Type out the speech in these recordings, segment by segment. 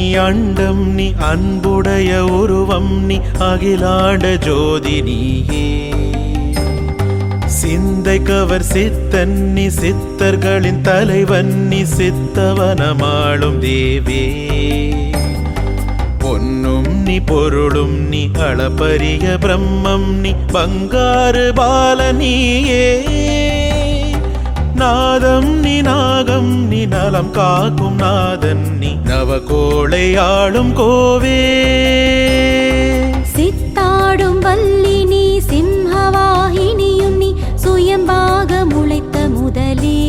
நீ அண்டம் நீ அன்புடைய உருவம் நீ அகிலாட ஜோதி நீயே. சிந்தை கவர் சித்தன் நீ சித்தர்களின் தலைவன் நீ சித்தவனமாளும் தேவே. பொன்னும் நீ பொருளும் நீ அளப்பரிய பிரம்மம் நீ பங்காறு பால நீயே. நாதம் நீ நாகம் நீ நலம் காக்கும் நாதன் நீ நவகோளை ஆளும் கோவே. சித்தாடும் வள்ளி நீ சிம்ஹவாகினியும் நீ சுயம்பாக முளைத்த முதலே.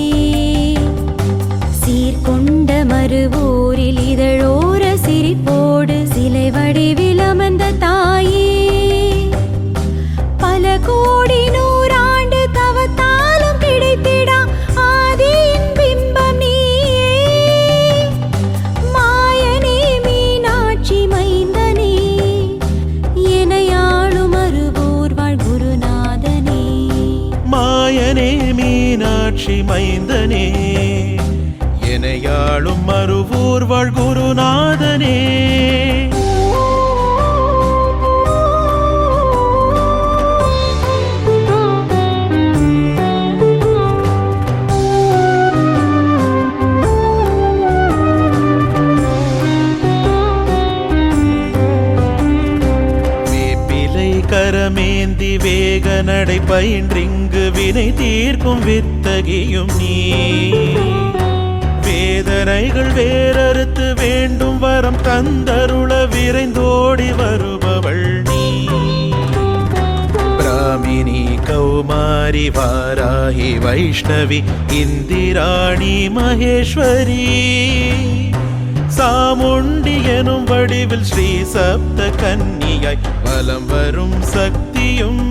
சீர்கொண்ட மறுவோரில் இதழோர சிரிப்போடு சிலை வடிவில் மீனாட்சி மைந்தனே. எனையாளும் மறுவூர் வாழ் கரமேந்தி வேக நடை பயின்றிங்கு வினை தீர்க்கும் வித்தகியும் நீ. வேதனைகள் வேறறுத்து வேண்டும் வரம் தந்தருள விரைந்தோடி வருபவள் நீ. பிராமினி கௌமாரி வாராகி வைஷ்ணவி இந்திராணி மகேஸ்வரி. சாமுண்டி எனும் வடிவில் ஸ்ரீ சப்த கன்னியாய். வலம் வரும் சக்தியும்